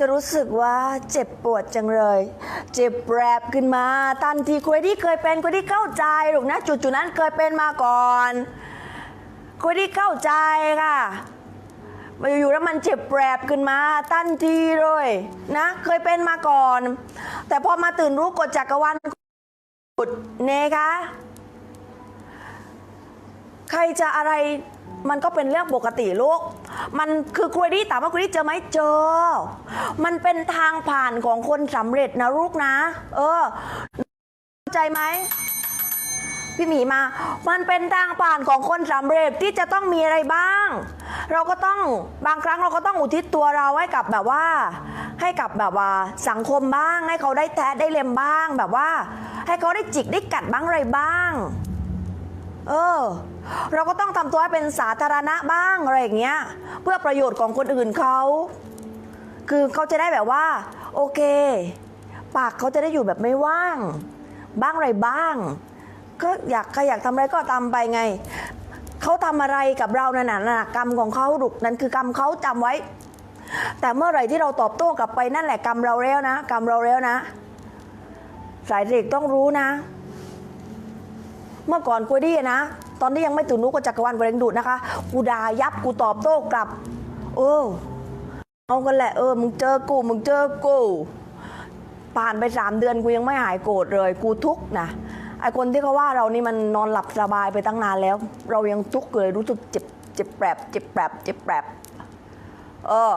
จะรู้สึกว่าเจ็บปวดจังเลย เจ็บแปรบขึ้นมาทันทีคุยที่เคยเป็นคุยที่เข้าใจหรอกนะ จุดๆนั้นเคยเป็นมาก่อนคุยที่เข้าใจค่ะมาอยู่ๆแล้วมันเจ็บแปรบขึ้นมาทันทีเลยนะ เคยเป็นมาก่อน แต่พอมาตื่นรู้กฎจักรวาลกฎเนคะใครจะอะไรมันก็เป็นเรื่องปกติลูก มันคือคุยดีถามว่าคุยดีเจอไหมเจอ มันเป็นทางผ่านของคนสำเร็จนะลูกนะ เออเข้าใจไหมพี่หมีมา มันเป็นทางผ่านของคนสำเร็จที่จะต้องมีอะไรบ้าง เราก็ต้องบางครั้งเราก็ต้องอุทิศตัวเราให้กับแบบว่า ให้กับแบบว่าสังคมบ้าง ให้เขาได้แท้ได้เล็มบ้างแบบว่า ให้เขาได้จิกได้กัดบ้างอะไรบ้าง เออ เราก็ต้องทำตัวให้เป็นสาธารณะบ้างอะไรอย่างเงี้ย เพื่อประโยชน์ของคนอื่นเขา คือเขาจะได้แบบว่า โอเค ปากเขาจะได้อยู่แบบไม่ว่าง บ้างอะไรบ้าง ก็อยากใครอยากทำอะไรก็ทำไปไง เขาทำอะไรกับเรานั่นน่ะน่ะกรรมของเขาดุกนั่นคือกรรมเขาจำไว้ แต่เมื่อไหร่ที่เราตอบโต้กลับไปนั่นแหละกรรมเราแล้วนะ กรรมเราแล้วนะ สายเด็กต้องรู้นะ เมื่อก่อนกูดีนะ ตอนที่ยังไม่ตื่นรู้ก็จักรวาลแรงดูดนะคะ กูด่ายับกูตอบโต้กลับ เออ เอากันแหละเออ มึงเจอกู มึงเจอกู ผ่านไปสามเดือนกูยังไม่หายโกรธเลย กูทุกข์นะไอคนที่เขาว่าเรานี่มันนอนหลับสบายไปตั้งนานแล้ว เรายังทุกข์เลยรู้สึกเจ็บเจ็บแปรบเจ็บแปรบเจ็บแปรบเออ